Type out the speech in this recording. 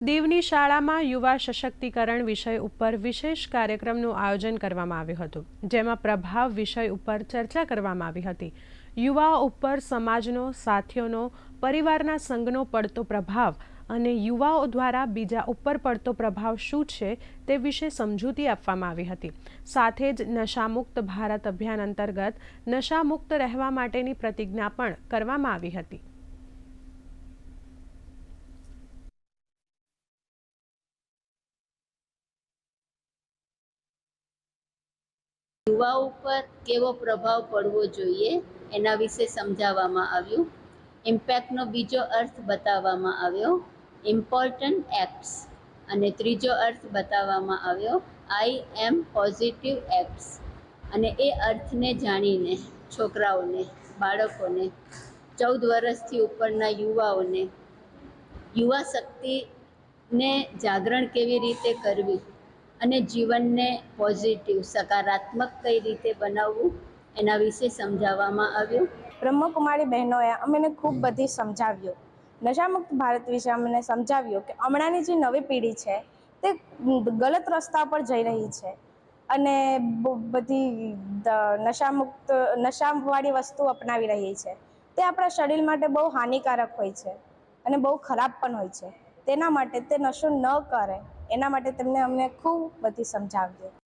દેવની શાળામાં યુવા સશક્તિકરણ વિષય ઉપર વિશેષ કાર્યક્રમનું આયોજન કરવામાં આવ્યું હતું, જેમાં પ્રભાવ વિષય ઉપર ચર્ચા કરવામાં આવી હતી. યુવાઓ ઉપર સમાજનો, સાથીઓનો, પરિવારના સંઘનો પડતો પ્રભાવ અને યુવાઓ દ્વારા બીજા ઉપર પડતો પ્રભાવ શું છે તે વિશે સમજૂતી આપવામાં આવી હતી. સાથે જ નશામુક્ત ભારત અભિયાન અંતર્ગત નશામુક્ત રહેવા માટેની પ્રતિજ્ઞા પણ કરવામાં આવી હતી. યુવાઓ ઉપર કેવો પ્રભાવ પડવો જોઈએ એના વિશે સમજાવવામાં આવ્યું. ઇમ્પેક્ટનો બીજો અર્થ બતાવવામાં આવ્યો. ઇમ્પોર્ટન્ટ એપ્સ અને ત્રીજો અર્થ બતાવવામાં આવ્યો. આઈ એમ પોઝિટિવ એપ્સ અને એ અર્થને જાણીને છોકરાઓને, બાળકોને, ચૌદ વર્ષથી ઉપરના યુવાઓને, યુવા શક્તિને જાગરણ કેવી રીતે કરવી? અને જીવનને પોઝિટિવ સકારાત્મક કઈ રીતે બનાવવું એના વિશે સમજાવવામાં આવ્યું. બ્રહ્મકુમારી બહેનોએ અમને ખૂબ બધી સમજાવ્યું. નશામુક્ત ભારત વિશે અમને સમજાવ્યું કે હમણાંની જે નવી પેઢી છે, તે ગલત રસ્તા પર જઈ રહી છે અને બધી નશામુક્ત, નશાવાળી વસ્તુ અપનાવી રહી છે. તે આપણા શરીર માટે બહુ હાનિકારક હોય છે અને બહુ ખરાબ પણ હોય છે. તેના માટે તે નશો ન કરે. એના માટે તેમને અમને ખૂબ બધી સમજાવ્યું